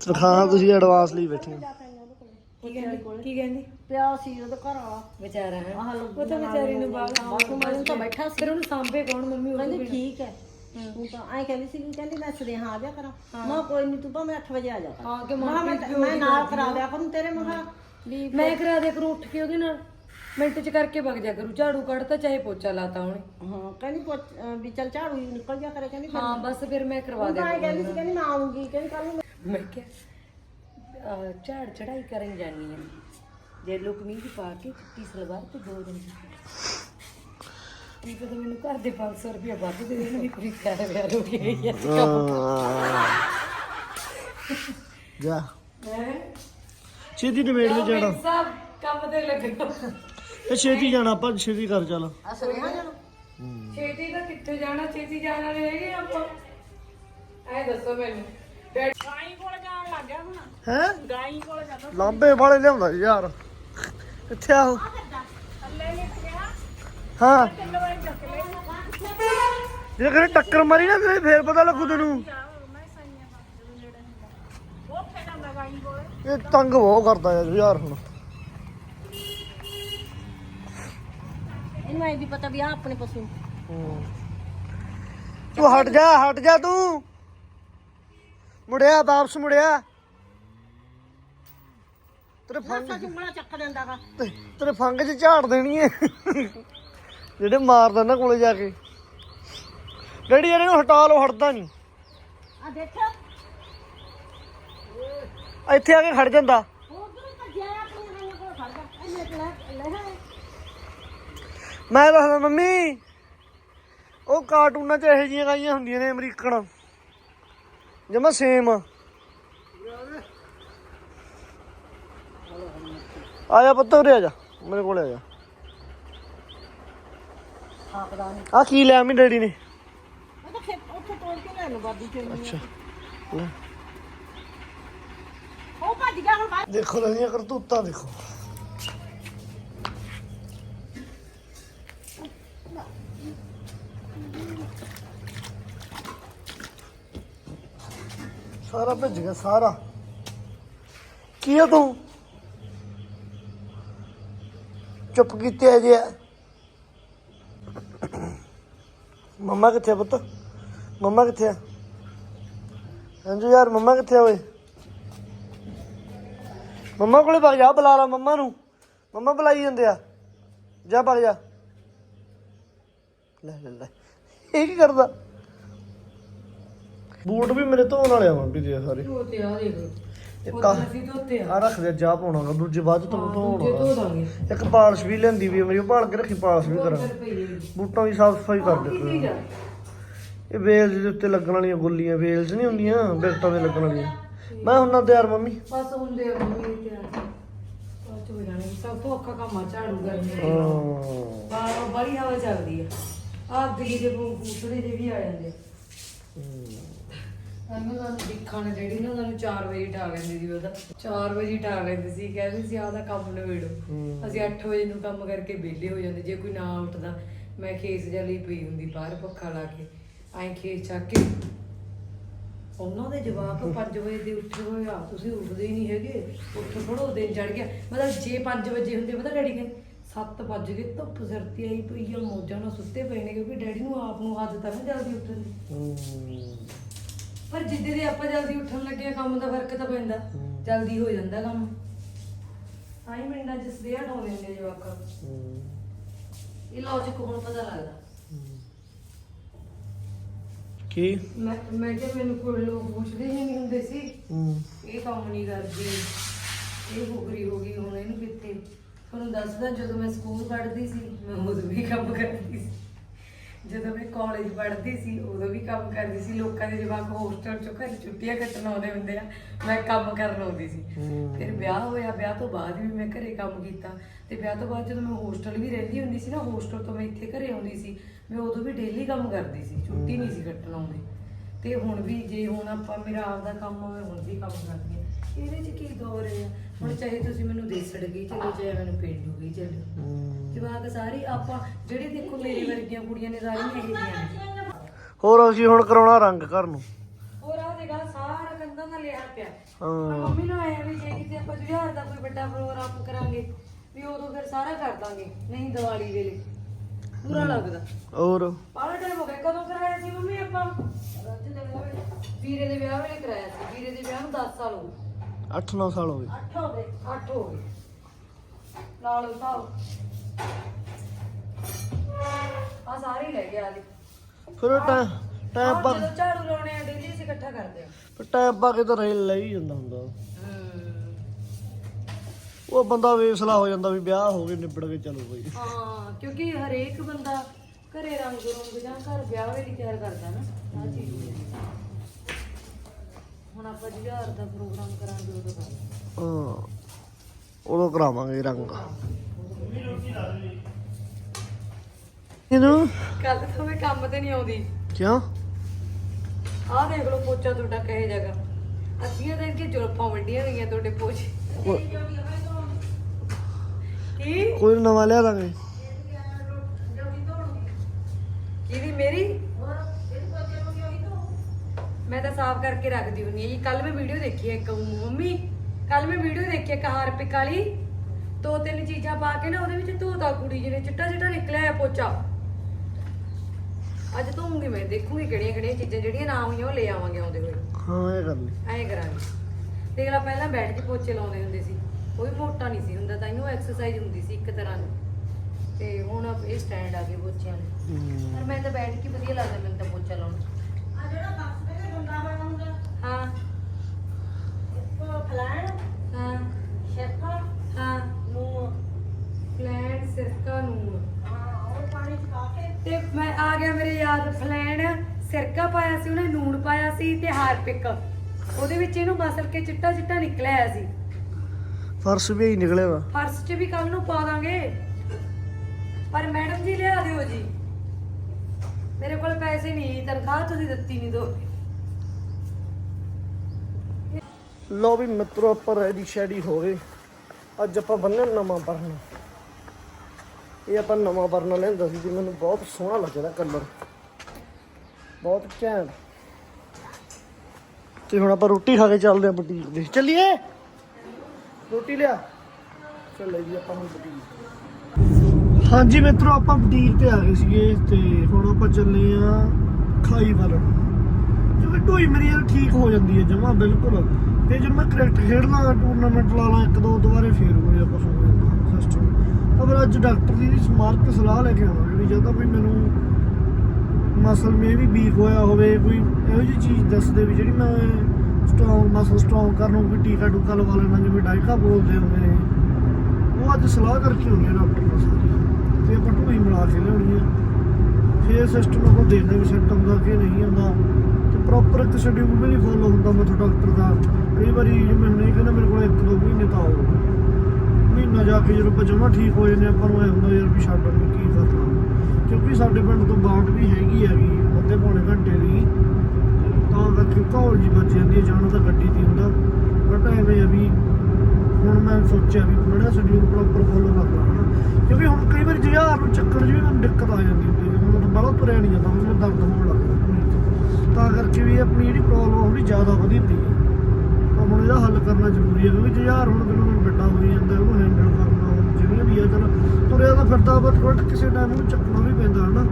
ਤਨਖਾਹ ਤੁਸੀਂ ਐਡਵਾਂਸ ਲਈ ਬੈਠੇ ਹੋ ਕੀ ਕਹਿੰਦੀ? ਕੀ ਕਹਿੰਦੀ? ਪਿਆ ਸੀ ਉਹਦਾ ਘਰ ਵਾਲਾ। ਵਿਚਾਰਾ ਹੈ। ਆਹ ਲੋ ਉਹ ਤਾਂ ਵਿਚਾਰੀ ਨੂੰ ਬਾਹਰ ਬਾਥਰੂਮ ਵਾਲੇ ਨੂੰ ਤਾਂ ਬੈਠਾ ਸੀ। ਫਿਰ ਉਹਨੂੰ ਸਾਂਭੇ ਕੌਣ ਮੰਮੀ ਉਹ ਕਹਿੰਦੀ ਠੀਕ ਹੈ। ਤੂੰ ਤਾਂ ਐਂ ਕਹਿੰਦੀ ਸੀ ਕਹਿੰਦੀ ਮੈਂ ਸੁਨੇਹਾ ਆ ਜਾ ਕਰਾਂ। ਮੈਂ ਕੋਈ ਨਹੀਂ ਤੂੰ ਭਾਵੇਂ 8 ਵਜੇ ਆ ਜਾ ਕਰ। ਹਾਂ ਕਿ ਮੈਂ ਕਿਹਾ ਮੈਂ ਮੈਂ ਨਾਲ ਕਰਾ ਦਿਆ ਕਰੂੰ ਤੇਰੇ ਮਹਾ ਵੀ ਮੈਂ ਕਰਾ ਦੇ ਕਰੂੰ ਉੱਠ ਕੇ ਉਹਦੇ ਨਾਲ। ਮਿੰਟ ਚ ਕਰਕੇ ਵਗ ਜਾ ਕਰੂ। ਝਾੜੂ ਕੱਢਤਾ ਚਾਹੇ ਪੋਚਾ ਲਾਤਾ ਉਹਨੇ। ਹਾਂ ਕਹਿੰਦੀ ਵੀ ਚੱਲ ਝਾੜੂ ਹੀ ਨਿਕਲ ਜਾ ਕਰੇ ਕਹਿੰਦੀ ਹਾਂ ਬਸ ਫਿਰ ਮੈਂ ਕਰਵਾ ਦੇ ਕਹਿੰਦੀ ਸੀ ਕਹਿੰਦੀ ਮੈਂ ਆਉਂਗੀ ਕਹਿੰਦੀ ਕੱਲ ਨੂੰ ਮੈਂ ਕਿਹਾ ਅਹ ਝਾੜ ਚੜਾਈ ਕਰਨ ਜਾਨੀ ਆ। ਜੇ ਲੋਕ ਮੀਂਹ ਪਾ ਕੇ ਚਿੱਟੀ ਸਲਵਾਰ ਤੇ ਦੋ ਦਿਨ ਦੀ ਕੀ ਪਤਾ ਮੈਨੂੰ ਘਰ ਦੇ 500 ਰੁਪਏ ਵੱਧ ਦੇ ਦੇਣ ਵੀ ਕੋਈ ਕਰ ਵਿਆਹ ਹੋ ਗਈ ਹੈ ਜਾ। ਹੈ? ਛੇਤੀ ਨਿਬੇੜ ਕੇ ਜਾਣਾ। ਸਭ ਕੰਮ ਤੇ ਲੱਗਣਾ ਇਹ ਛੇਤੀ ਜਾਣਾ ਆਪਾਂ ਛੇਤੀ ਕਰ ਚੱਲ। ਆ ਸੁਨੇਹਾ ਜਾਣਾ। ਛੇਤੀ ਤਾਂ ਕਿੱਥੇ ਜਾਣਾ ਛੇਤੀ ਜਾਣਾ ਰਹੇਗੇ ਆਪਾਂ। ਐ ਦੱਸੋ ਮੈਨੂੰ। ਹੈ? ਲਾਂਬੇ ਵਾਲੇ ਲਿਆਉਂਦਾ ਯਾਰ। ਕਿੱਥੇ ਆ ਉਹ ਹਾਂ। ਜੇ ਕਰੇ ਟੱਕਰ ਮਾਰੀ ਨਾ ਤੇ ਫੇਰ ਪਤਾ ਲੱਗੂ ਤੈਨੂੰ। ਇਹ ਤੰਗ ਬਹੁਤ ਕਰਦਾ ਯਾਰ ਯਾਰ ਹੁਣ। ਇਹਨੂੰ ਐ ਵੀ ਪਤਾ ਵੀ ਆ ਆਪਣੇ ਪਸ਼ੂ। ਤੂੰ ਹਟ ਜਾ ਹਟ ਜਾ ਤੂੰ। ਮੁੜਿਆ ਵਾਪਸ ਮੁੜਿਆ। ਤੇਰੇ ਫੰਗ ਸੱਚ ਉਂਗਲਾ ਚੱਕ ਦਿੰਦਾਗਾ। ਤੇਰੇ ਫੰਗ 'ਚ ਝਾੜ ਦੇਣੀ ਏ। ਜਿਹੜੇ ਮਾਰਦਾ ਨਾ ਕੋਲੇ ਜਾ ਕੇ। ਡੈਡੀ ਇਹਨੂੰ ਹਟਾ ਲਓ ਹਟਦਾ ਨਹੀਂ। ਆ ਦੇਖ ਇੱਥੇ ਆ ਕੇ ਖੜ ਜਾਂਦਾ। ਮੈਂ ਦੱਸਦਾ ਮੰਮੀ ਉਹ ਕਾਰਟੂਨਾਂ 'ਚ ਇਹੋ ਜਿਹੀਆਂ ਗਾਈਆਂ ਹੁੰਦੀਆਂ ਨੇ ਅਮਰੀਕਨ ਜਮਾ ਸੇਮ ਆਇਆ ਜਾ ਪੁੱਤ ਉਰੇ ਜਾ ਮੇਰੇ ਕੋਲ ਆ ਜਾ। ਆ ਕੀ ਲਿਆ ਮੀ ਡੈਡੀ ਨੇ? ਅੱਛਾ। ਉਹ ਭੱਜ ਗਿਆ ਹੁਣ ਬਾਹਰ। ਦੇਖੋ ਰਹੀਆਂ ਕਰਤੂਤਾਂ ਦੇਖੋ। ਸਾਰਾ ਭਿੱਜ ਗਿਆ, ਸਾਰਾ। ਕੀ ਆ ਤੂੰ? ਚੁੱਪ ਕੀਤੇ ਅਜੇ? ਮੰਮਾ ਕਿੱਥੇ ਆ ਪੁੱਤ? ਮੰਮਾ ਕਿੱਥੇ ਆ? ਅੰਜੂ ਯਾਰ, ਮੰਮਾ ਕਿੱਥੇ ਆ ਓਏ? ਮੰਮਾ ਕੋਲੇ ਵਗ ਜਾ, ਬੁਲਾ ਲਾ ਮੰਮਾ ਨੂੰ। ਮੰਮਾ ਬੁਲਾਈ ਜਾਂਦੇ ਆ। ਜਾ ਵਗ ਜਾ। ਲੈ ਲੈ ਲੈ। ਇਹ ਕੀ ਕਰਦਾ? ਬੂਟ ਵੀ ਮੇਰੇ ਧੋਣ ਵਾਲੇ ਆ ਮੰਮੀ ਦੇ ਸਾਰੇ। ਧੋਤੇ ਆ ਦੇਖ ਉਦੋਂ ਅਸੀਂ ਧੋਤੇ ਆ। ਆ ਰੱਖ ਦੇ ਜਾ ਪਾਉਣਾਗਾ ਦੂਜੇ ਬਾਅਦ ਧੋਣਾ ਦਾਂਗੇ। ਇੱਕ ਪਾਲਿਸ਼ ਵੀ ਲੈਂਦੀ ਵੀ ਮੇਰੀ ਉਹ ਭਾਲ ਕੇ ਰੱਖੀ ਪਾਲਿਸ਼ ਵੀ ਕਰਾਂ। ਬੂਟਾਂ ਦੀ ਸਾਫ਼ ਸਫ਼ਾਈ ਕਰ ਦੇ? ਇਹ ਵੇਲਸ ਦੇ ਉੱਤੇ ਲੱਗਣ ਵਾਲੀਆਂ ਗੁੱਲੀਆਂ ਵੇਲਸ ਨਹੀਂ ਹੁੰਦੀਆਂ ਬਿਲਟਾਂ ਦੇ ਲੱਗਣ ਵਾਲੀਆਂ। ਮੈਂ ਹੁੰਨਾ ਤਿਆਰ ਮੰਮੀ। ਬਸ ਹੁੰਦੇ ਆ ਮੰਮੀ ਤੇ ਆ ਬਾਅਦ ਹੋ ਜਾਣੇ ਸਭ ਤੋਂ ਔਖਾ ਕੰਮ ਆ ਝਾੜੂ ਕਰਨੇ। ਬਾਹਰ ਬੜੀ ਹਵਾ ਚੱਲਦੀ ਆ। ਆ ਦਿੱਲੀ ਦੇ ਬੂਸੜੇ ਜੇ ਵੀ ਆ ਜਾਂਦੇ ਸਾਨੂੰ ਸਾਨੂੰ ਦੇਖਣ ਡੈਡੀ ਨੇ ਸਾਨੂੰ 4 ਵਜੇ ਉਠਾ ਲੈਂਦੇ ਸੀ ਉਹਦਾ 4 ਵਜੇ ਉਠਾ ਲੈਂਦੇ ਸੀ ਕਹਿੰਦੇ ਸੀ ਆਹ ਦਾ ਕੰਮ ਨਵੇੜੋ। ਅਸੀਂ 8 ਵਜੇ ਨੂੰ ਕੰਮ ਕਰਕੇ ਵਿਹਲੇ ਹੋ ਜਾਂਦੇ ਜੇ ਕੋਈ ਨਾ ਉੱਠਦਾ। ਮੈਂ ਖੇਸ ਜਾ ਲਈ ਪਈ ਹੁੰਦੀ ਬਾਹਰ ਪੱਖਾ ਲਾ ਕੇ। ਐਂ ਖੇਸ ਚੱਕ ਕੇ। ਉਹਨਾਂ ਦੇ ਜਵਾਕ 5 ਵਜੇ ਦੇ ਉੱਠੇ ਹੋਏ ਆ ਤੁਸੀਂ ਉੱਠਦੇ ਹੀ ਨਹੀਂ ਹੈਗੇ। ਉੱਠ ਪੜੋ ਦਿਨ ਚੜ ਗਿਆ। ਮਤਲਬ ਜੇ 5 ਵਜੇ ਹੁੰਦੇ ਪਤਾ ਡੈਡੀ ਕਹਿੰਦੇ 7 ਵਜ ਗਏ ਧੁੱਪ ਸਰਤੀ ਆਈ ਪਈ ਆ ਮੋਜਾਂ ਨਾਲ ਸੁੱਤੇ ਪਏ ਨੇ ਕਿਉਂਕਿ ਡੈਡੀ ਨੂੰ ਆਪ ਨੂੰ ਆਦਤ ਆ ਨਾ ਜਲਦੀ ਉੱਠਣ ਦੀ। ਪਰ ਜਿੱਦੇ ਦੇ ਆਪਾਂ ਜਲਦੀ ਉੱਠਣ ਲੱਗੇ ਆ, ਕੰਮ ਦਾ ਫ਼ਰਕ ਤਾਂ ਪੈਂਦਾ। ਹਮ। ਜਲਦੀ ਹੋ ਜਾਂਦਾ ਕੰਮ। ਆਈ ਮਿੰਟਾਂ ਚ ਸਦੇ ਹਟਾਉਂਦੇ ਹੁੰਦੇ ਜਵਾਕਾਂ। ਹੂੰ। ਇਹ ਲੌਜੀਕ ਹੁਣ ਪਤਾ ਲੱਗਦਾ। ਕੀ? ਮੈਂ ਮੈਂ ਕਿਹਾ ਮੈਨੂੰ ਕੋਈ ਲੋਕ ਪੁੱਛਦੇ ਹੀ ਨਹੀਂ ਹੁੰਦੇ ਸੀ। ਹੂੰ। ਇਹ ਕੰਮ ਨਹੀਂ ਕਰਦੀ। ਇਹ ਹੁਗਰੀ ਹੋ ਗਈ ਹੁਣ ਇਹਨੂੰ ਕਿੱਥੇ? ਤੁਹਾਨੂੰ ਦੱਸਦਾ ਜਦੋਂ ਮੈਂ ਸਕੂਲ ਪੜ੍ਹਦੀ ਸੀ ਮੈਂ ਉਦੋਂ ਵੀ ਕੰਮ ਕਰਦੀ ਸੀ। ਜਦੋਂ ਮੈਂ ਕਾਲਜ ਪੜ੍ਹਦੀ ਸੀ ਉਦੋਂ ਵੀ ਕੰਮ ਕਰਦੀ ਸੀ। ਲੋਕਾਂ ਦੇ ਜਵਾਕ ਹੋਸਟਲ ਚੋਂ ਘਰ ਛੁੱਟੀਆਂ ਕੱਟਣ ਆਉਂਦੇ ਹੁੰਦੇ ਆ। ਮੈਂ ਕੰਮ ਕਰਨ ਆਉਂਦੀ ਸੀ। ਹੂੰ। ਫਿਰ ਵਿਆਹ ਹੋਇਆ ਵਿਆਹ ਤੋਂ ਬਾਅਦ ਵੀ ਮੈਂ ਘਰੇ ਕੰਮ ਕੀਤਾ। ਤੇ ਵਿਆਹ ਤੋਂ ਬਾਅਦ ਜਦੋਂ ਮੈਂ ਹੋਸਟਲ ਵੀ ਰਹਿੰਦੀ ਹੁੰਦੀ ਸੀ ਨਾ ਹੋਸਟਲ ਤੋਂ ਮੈਂ ਇੱਥੇ ਘਰੇ ਆਉਂਦੀ ਸੀ। ਮੈਂ ਉਦੋਂ ਵੀ ਡੇਲੀ ਕੰਮ ਕਰਦੀ ਸੀ ਛੁੱਟੀ ਨਹੀਂ ਸੀ ਕੱਟਣ ਆਉਂਦੀ। ਤੇ ਹੁਣ ਵੀ ਜੇ ਹੁਣ ਆਪਾਂ ਮੇਰਾ ਆਪਦਾ ਕੰਮ ਹੋਵੇ ਹੁਣ ਵੀ ਕੰਮ ਕਰਦੀ ਹਾਂ। ਇਹਦੇ 'ਚ ਕੀ ਦੌਰ ਹੈ ਹੁਣ ਚਾਹੇ ਤੁਸੀਂ ਮੈਨੂੰ ਦੇਸੜ ਗਈ ਚਲੋ ਚਾਹੇ ਮੈਨੂੰ ਪੇਂਡੂ ਗਈ ਚਲੋ। ਜਵਾਕ ਸਾਰੀ ਆਪਾਂ ਜਿਹੜੇ ਦੇਖੋ ਮੇਰੇ ਵਰਗੀਆਂ ਕੁੜੀਆਂ ਨੇ ਸਾਰੀਆਂ ਇਹੋ ਜਿਹੀਆਂ ਨੇ। ਹੋਰ ਅਸੀਂ ਹੁਣ ਕਰਾਉਣਾ ਰੰਗ ਘਰ ਨੂੰ। ਹੋਰ ਆ ਦੇਗਾ ਸਾਰਾ ਕੰਧਾਂ ਦਾ ਲਿਆ ਪਿਆ। ਹਾਂ। ਮੰਮੀ ਨੂੰ ਆਇਆ ਵੀ ਜੇ ਕਿਤੇ ਆਪਾਂ ਜੁਹਾਰ ਦਾ ਕੋਈ ਵੱਡਾ ਪ੍ਰੋਗਰਾਮ ਕਰਾਂਗੇ ਵੀ ਉਦੋਂ ਫਿਰ ਸਾਰਾ ਕਰ ਦਾਂਗੇ ਨਹੀਂ ਦੀਵਾਲੀ ਵੇਲੇ। ਪੂਰਾ ਲੱਗਦਾ। ਹੋਰ? ਪਾਲਾ ਟਾਈਮ ਹੋ ਗਿਆ। ਕਦੋਂ ਕਰਾਇਆ ਸੀ ਮੰਮੀ ਆਪਾਂ? ਵੀਰੇ ਦੇ ਵਿਆਹ ਵੇਲੇ ਕਰਾਇਆ ਸੀ। ਵੀਰੇ ਦੇ ਵਿਆਹ ਨੂੰ 10 ਸਾਲ ਹੋ ਗਏ। 8-9 ਸਾਲ ਹੋ ਗਏ। 8 ਹੋ ਗਏ 8 ਹੋ ਗਏ। ਲਾ ਲਓ ਹਿਸਾਬ ਆ ਸਾਰੇ ਲੈ ਗਿਆ ਜੀ ਫਿਰ ਟਾਈਮ ਟਾਈਮ ਆਹ ਪਾ ਜਦੋਂ ਝਾੜੂ ਲਾਉਣੇ ਆ ਡੇਲੀ ਅਸੀਂ ਇਕੱਠਾ ਕਰਦੇ ਆ। ਫਿਰ ਟਾਈਮ ਪਾ ਕੇ ਤਾਂ ਰੇਲ ਲੈ ਹੀ ਜਾਂਦਾ ਹੁੰਦਾ। ਉਹ ਬੰਦਾ ਵੇਸਲਾ ਹੋ ਜਾਂਦਾ ਵੀ ਵਿਆਹ ਹੋ ਗਏ ਨਿਬੜ ਕੇ ਚਲੋ ਬਈ। ਹਾਂ ਕਿਉਂਕਿ ਹਰੇਕ ਬੰਦਾ ਘਰੇ ਰੰਗ ਰੁੰਗ ਜਾਂ ਘਰ ਵਿਆਹ ਵੇਲੇ ਤਿਆਰ ਕਰਦਾ ਨਾ ਆ ਚੀਜ਼। ਹੁਣ ਆਪਾਂ ਜੁਹਾਰ ਦਾ ਪ੍ਰੋਗਰਾਮ ਕਰਾਂਗੇ ਉਦੋਂ ਕਰਾਂਗੇ ਹਾਂ। ਉਦੋਂ ਕਰਾਵਾਂਗੇ ਰੰਗ। ਇਹਨੂੰ ਕੱਲ ਤੋਂ ਮੈਂ ਕੰਮ ਤੇ ਨਹੀਂ ਆਉਂਦੀ। ਕਿਉਂ? ਆਹ ਦੇਖ ਲਓ ਪੋਚਾ ਤੁਹਾਡਾ ਕਹੇ ਜਗ੍ਹਾ ਅੱਧੀਆਂ ਦਿਨ ਕੇ ਜੁਲਫਾਂ ਵੱਡੀਆਂ ਗਈਆਂ ਤੁਹਾਡੇ ਪੋਚੇ। ਕੀ? ਕੋਈ ਨੀ ਨਵਾਂ ਲਿਆ ਦਾਂਗੇ। ਕਿਹਦੀ ਮੇਰੀ? ਮੈਂ ਤਾਂ ਸਾਫ਼ ਕਰਕੇ ਰੱਖਦੀ ਹੁੰਨੀ ਆ ਜੀ। ਕੱਲ ਮੈਂ ਵੀਡੀਓ ਦੇਖੀ ਹੈ ਇੱਕ ਮੰਮੀ ਕੱਲ ਮੈਂ ਵੀਡੀਓ ਦੇਖੀ ਇੱਕ ਹਾਰਪਿਕ ਵਾਲੀ। ਦੋ ਤਿੰਨ ਚੀਜ਼ਾਂ ਪਾ ਕੇ ਨਾ ਉਹਦੇ ਵਿੱਚ ਧੋਤਾ ਕੁੜੀ ਜਿਹਨੇ ਚਿੱਟਾ ਚਿੱਟਾ ਨਿਕਲਿਆ ਆ ਪੋਚਾ। ਅੱਜ ਧੋਉਂਗੀ ਮੈਂ ਦੇਖੂਗੀ ਕਿਹੜੀਆਂ ਕਿਹੜੀਆਂ ਚੀਜ਼ਾਂ ਜਿਹੜੀਆਂ ਨਾ ਹੋਈਆਂ ਉਹ ਲੈ ਆਵਾਂਗੇ ਆਉਂਦੇ ਹੋਏ। ਹਾਂ ਇਹ ਕਰ ਲਈ ਐਂ ਕਰਾਂਗੇ। ਦੇਖ ਲਾ ਪਹਿਲਾਂ ਬੈਠ ਕੇ ਪੋਚੇ ਲਾਉਂਦੇ ਹੁੰਦੇ ਸੀ। ਕੋਈ ਮੋਟਾ ਨਹੀਂ ਸੀ ਹੁੰਦਾ ਤਾਂ ਇਹਨੂੰ ਐਕਸਰਸਾਈਜ਼ ਹੁੰਦੀ ਸੀ ਇੱਕ ਤਰ੍ਹਾਂ ਦੀ। ਤੇ ਹੁਣ ਇਹ ਸਟੈਂਡ ਆ ਗਏ ਪੋਚਿਆਂ ਦੇ। ਹੂੰ। ਪਰ ਮੈਂ ਤਾਂ ਬੈਠ ਕੇ ਵਧੀਆ ਲੱਗਦਾ ਮੈਨੂੰ ਤਾਂ ਪੋਚਾ ਲਾਉਣਾ ਆ ਜਿਹੜਾ ਬੱਸ ਤੇ ਬੰਦਾ ਹੋਇਆ ਹੁੰਦਾ ਹਾਂ। ਇੱਕ ਫਲਾਣ ਹਾਂ। ਸ਼ੈਫਾ ਹਾਂ। ਨੂੰ ਫਲੈਨ ਸਿਰਕਾ ਨੂਨ ਹਾਂ ਉਹ ਪਾਣੀ ਚ ਪਾ ਕੇ। ਤੇ ਮੈਂ ਆ ਗਿਆ ਮੇਰੇ ਯਾਦ ਫਲੈਨ ਸਿਰਕਾ ਪਾਇਆ ਸੀ ਉਹਨੇ ਨੂਨ ਪਾਇਆ ਸੀ ਤੇ ਹਾਰਪਿਕ। ਉਹਦੇ ਵਿੱਚ ਇਹਨੂੰ ਮਸਲ ਕੇ ਚਿੱਟਾ ਚਿੱਟਾ ਨਿਕਲਿਆ ਆਇਆ ਸੀ। ਫਰਸ਼ ਵੀ ਹੀ ਨਿਕਲਿਆ ਵਾ। ਪਰਸ 'ਚ ਵੀ ਕੱਲ ਨੂੰ ਪਾ ਦਾਂਗੇ। ਪਰ ਮੈਡਮ ਜੀ ਲਿਆ ਦਿਓ ਜੀ। ਮੇਰੇ ਕੋਲ ਪੈਸੇ ਨਹੀਂ ਤਨਖਾਹ ਤੁਸੀਂ ਦਿੱਤੀ ਨਹੀਂ ਦੋ। ਲੋ ਵੀ ਮਿੱਤਰੋ, ਆਪਾਂ ਰੈਡੀ ਸ਼ੈਡੀ ਹੋ ਗਏ। ਅੱਜ ਆਪਾਂ ਬੰਨੇ ਨਵਾਂ ਪਰਨਾ ਇਹ ਆਪਾਂ ਨਵਾਂ ਪਰਨਾ ਲੈਂਦਾ ਸੀ ਤੇ ਮੈਨੂੰ ਬਹੁਤ ਸੋਹਣਾ ਲੱਗਦਾ ਕਲਰ ਬਹੁਤ ਘੈਂਟ। ਤੇ ਹੁਣ ਆਪਾਂ ਰੋਟੀ ਖਾ ਕੇ ਚੱਲਦੇ ਆਂ ਬੁਟੀਕ ਦੇ। ਚੱਲੀਏ? ਰੋਟੀ ਲਿਆ। ਚੱਲੇ ਜੀ ਆਪਾਂ ਹੁਣ ਬੁਟੀਕ ਹਾਂਜੀ ਮਿੱਤਰੋ, ਆਪਾਂ ਬੁਟੀਕ ਤੇ ਆ ਗਏ ਸੀਗੇ ਤੇ ਹੁਣ ਆਪਾਂ ਚੱਲੇ ਆ ਖਾਈ ਵੱਲ। ਜਿਵੇਂ ਢੋਈ ਮੇਰੀ ਯਾਰ ਠੀਕ ਹੋ ਜਾਂਦੀ ਹੈ, ਜਮਾ ਬਿਲਕੁਲ। ਤੇ ਜਦੋਂ ਮੈਂ ਕ੍ਰਿਕਟ ਖੇਡਦਾ ਟੂਰਨਾਮੈਂਟ ਲਾ ਲਾਂ, ਇੱਕ ਦੋ ਦੁਬਾਰੇ ਫੇਰ ਹੋ ਜਾਂਦਾ ਕੁਝ ਹੋ ਜਾਂਦਾ ਸਿਸਟਮ ਤਾਂ ਫਿਰ ਅੱਜ ਡਾਕਟਰ ਦੀ ਵੀ ਸਮਾਰਕ ਸਲਾਹ ਲੈ ਕੇ ਆਉਣਾ ਵੀ ਜਦੋਂ ਵੀ ਮੈਨੂੰ ਮਸਲ ਮੇ ਵੀ ਵੀਕ ਹੋਇਆ ਹੋਵੇ, ਕੋਈ ਇਹੋ ਜਿਹੀ ਚੀਜ਼ ਦੱਸ ਦੇ ਵੀ ਜਿਹੜੀ ਮੈਂ ਸਟਰੋਂਗ ਮਸਲ ਸਟਰੋਂਗ ਕਰਨ ਨੂੰ ਕੋਈ ਟੀਕਾ ਟੂਕਾ ਲਵਾ ਲੈਣਾ ਜਿਵੇਂ ਡਾਈਕਾ ਬੋਲਦੇ ਹੁੰਦੇ ਨੇ ਉਹ ਅੱਜ ਸਲਾਹ ਕਰਕੇ ਹੋਣੀ ਹੈ ਡਾਕਟਰ ਨਾਲ ਸਾਰੀ। ਤੇ ਆਪਾਂ ਢੋਈ ਮਿਲਾ ਕੇ ਲਿਆਉਣੀ ਆ। ਫੇਰ ਸਿਸਟਮ ਆਪਾਂ ਦੇਖਦੇ ਵੀ ਸੈੱਟ ਹੁੰਦਾ ਕਿ ਨਹੀਂ ਹੁੰਦਾ। ਪ੍ਰੋਪਰ ਇੱਕ ਸ਼ਡਿਊਲ ਵੀ ਨਹੀਂ ਫੋਲੋ ਹੁੰਦਾ ਮੈਥੋਂ ਡਾਕਟਰ ਦਾ। ਕਈ ਵਾਰੀ ਜਿਵੇਂ ਨਹੀਂ ਕਹਿੰਦਾ ਮੇਰੇ ਕੋਲ ਇੱਕ ਦੋ ਮਹੀਨੇ ਤਾਂ ਆਓ। ਮਹੀਨਾ ਜਾ ਕੇ ਜਦੋਂ ਆਪਾਂ ਜਮਾਂ ਠੀਕ ਹੋ ਜਾਂਦੇ ਆਪਾਂ ਨੂੰ ਐ ਹੁੰਦਾ ਯਾਰ ਵੀ ਛੱਡ ਨੂੰ ਕੀ ਕਰਨਾ। ਕਿਉਂਕਿ ਸਾਡੇ ਪਿੰਡ ਤੋਂ ਬਾਟ ਵੀ ਹੈਗੀ ਹੈਗੀ ਅੱਧੇ ਪੌਣੇ ਘੰਟੇ ਦੀ। ਤਾਂ ਕਰਕੇ ਘੋਲ ਜੀ ਬਚ ਜਾਂਦੀ ਹੈ, ਜਾਣਾ ਤਾਂ ਗੱਡੀ ਤੇ ਹੁੰਦਾ। ਬਟ ਐਵੇਂ ਆ ਵੀ ਹੁਣ ਮੈਂ ਸੋਚਿਆ ਵੀ ਬੜਾ ਸ਼ਡਿਊਲ ਪ੍ਰੋਪਰ ਫੋਲੋ ਕਰਨਾ ਕਿਉਂਕਿ ਹੁਣ ਕਈ ਵਾਰੀ ਜਹਾਰ ਨੂੰ ਚੱਕਰ 'ਚ ਵੀ ਮੈਨੂੰ ਦਿੱਕਤ ਆ ਜਾਂਦੀ ਹੁੰਦੀ ਹੈ, ਮੈਨੂੰ ਬੜਾ ਤੁਰਿਆ ਨਹੀਂ ਜਾਂਦਾ, ਮੈਨੂੰ ਦਰਦ ਹੋਣ ਲੱਗ ਤਾਂ ਕਰਕੇ ਵੀ ਆਪਣੀ ਜਿਹੜੀ ਪ੍ਰੋਬਲਮ ਥੋੜੀ ਜ਼ਿਆਦਾ ਵਧੀ ਹੁੰਦੀ ਹੈ ਤਾਂ ਹੁਣ ਇਹਦਾ ਹੱਲ ਕਰਨਾ ਜ਼ਰੂਰੀ ਹੈ ਕਿਉਂਕਿ ਜਹਾਰ ਹੁਣ ਦਿਨੋਂ ਦਿਨ ਵੱਡਾ ਹੋਈ ਜਾਂਦਾ, ਉਹਨੂੰ ਹੈਂਡਲ ਕਰਨਾ ਜਿਹੜੀਆਂ ਵੀ ਆ, ਚਲ ਤੁਰਿਆ ਤਾਂ ਫਿਰਦਾ ਬਟ ਥੋੜਾ ਕਿਸੇ ਟਾਈਮ ਨੂੰ ਚੱਕਣਾ ਵੀ ਪੈਂਦਾ, ਹਨਾ।